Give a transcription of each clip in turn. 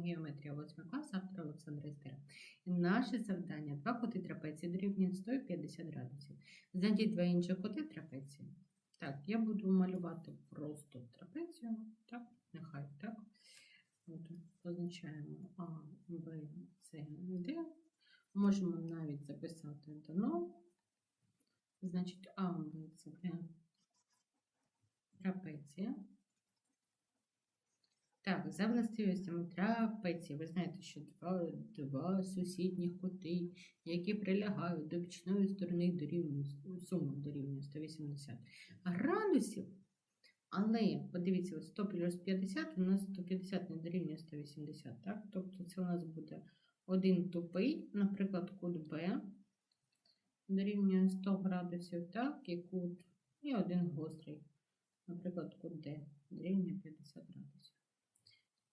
геометрія 8 клас, автор Олександра Істера. Наше завдання два кути трапеції дорівнюють 150 градусів. Знайдіть два інші кути трапеції. Так, я буду малювати просто трапецію. Так, нехай так. От, позначаємо А, Б, С, Д. Можемо навіть записати дано. Значить, А, Б, С, Д. Трапеція. Так, за властивостями трапеції, ви знаєте, що два, два сусідніх кути, які прилягають до бічної сторони дорівнює, сума дорівнює 180 градусів. Але, подивіться, от 100 плюс 50, у нас 150 не дорівнює 180, так? Тобто це у нас буде один тупий, наприклад, кут Б дорівнює 100 градусів, так, і кут, і один гострий, наприклад, кут Д дорівнює 50 градусів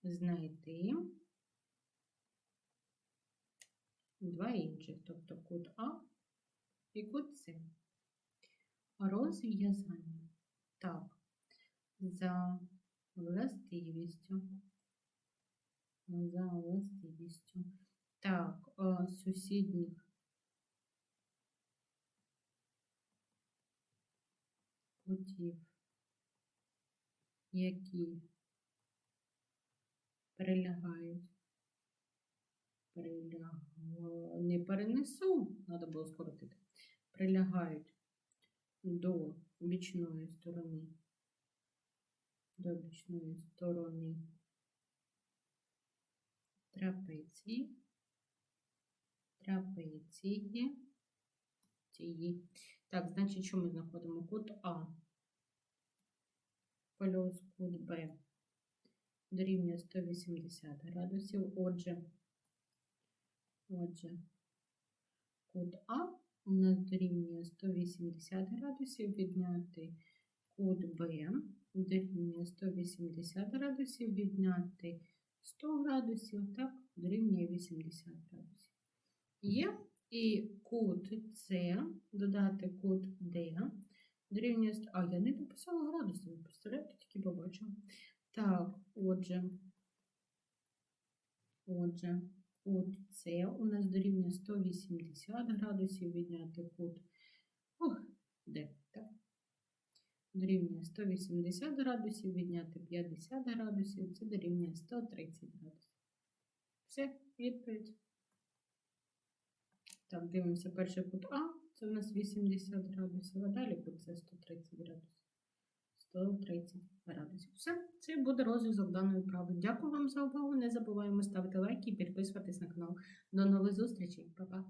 знайти два інших, тобто кут А і кут С. Розв'язання. Так, за властивістю. За властивістю. Так, е, сусідніх кутів, які прилягають. Приляг... Не перенесу, треба було скоротити. Прилягають до бічної сторони. До бічної сторони трапеції. Трапеції. Цієї. Так, значить, що ми знаходимо? Кут А плюс кут Б дорівнює 180 градусів. Отже, отже, кут А у нас дорівнює 180 градусів, відняти кут Б дорівнює 180 градусів, відняти 100 градусів, так, дорівнює 80 градусів. Є і кут С, додати кут Д, дорівнює, а я не дописала градусів, представляєте, тільки побачила. Так, отже, отже, кут С у нас дорівнює 180 градусів, відняти кут ох, Д, так? Дорівнює 180 градусів, відняти 50 градусів, це дорівнює 130 градусів. Все, відповідь. Так, дивимося перший кут А, це у нас 80 градусів, а далі кут С 130 градусів. 130 градусів. Все, це буде розв'язок даної вправи. Дякую вам за увагу. Не забуваємо ставити лайки і підписуватись на канал. До нових зустрічей. Па-па!